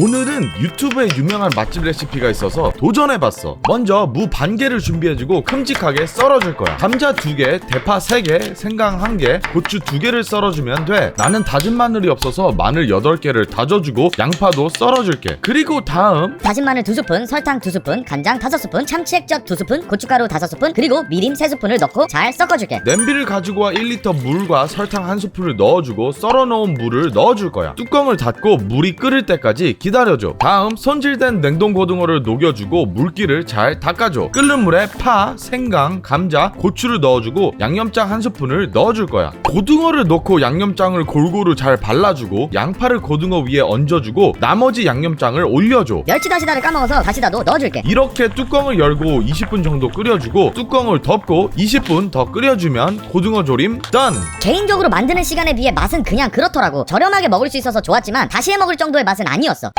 오늘은 유튜브에 유명한 맛집 레시피가 있어서 도전해봤어. 먼저 무 반 개를 준비해주고 큼직하게 썰어줄 거야. 감자 두 개, 대파 세 개, 생강 한 개, 고추 두 개를 썰어주면 돼. 나는 다진 마늘이 없어서 마늘 여덟 개를 다져주고 양파도 썰어줄게. 그리고 다음 다진 마늘 2스푼, 설탕 2스푼, 간장 5스푼, 참치 액젓 2스푼, 고춧가루 5스푼, 그리고 미림 3스푼을 넣고 잘 섞어줄게. 냄비를 가지고 와 1리터 물과 설탕 한 스푼을 넣어주고 썰어놓은 물을 넣어줄 거야. 뚜껑을 닫고 물이 끓을 때까지 기다려줘. 다음 손질된 냉동 고등어를 녹여주고 물기를 잘 닦아줘. 끓는 물에 파, 생강, 감자, 고추를 넣어주고 양념장 한 스푼을 넣어줄 거야. 고등어를 넣고 양념장을 골고루 잘 발라주고 양파를 고등어 위에 얹어주고 나머지 양념장을 올려줘. 멸치 다시다를 까먹어서 다시다도 넣어줄게. 이렇게 뚜껑을 열고 20분 정도 끓여주고 뚜껑을 덮고 20분 더 끓여주면 고등어 조림 짠! 개인적으로 만드는 시간에 비해 맛은 그냥 그렇더라고. 저렴하게 먹을 수 있어서 좋았지만 다시 해 먹을 정도의 맛은 아니었어.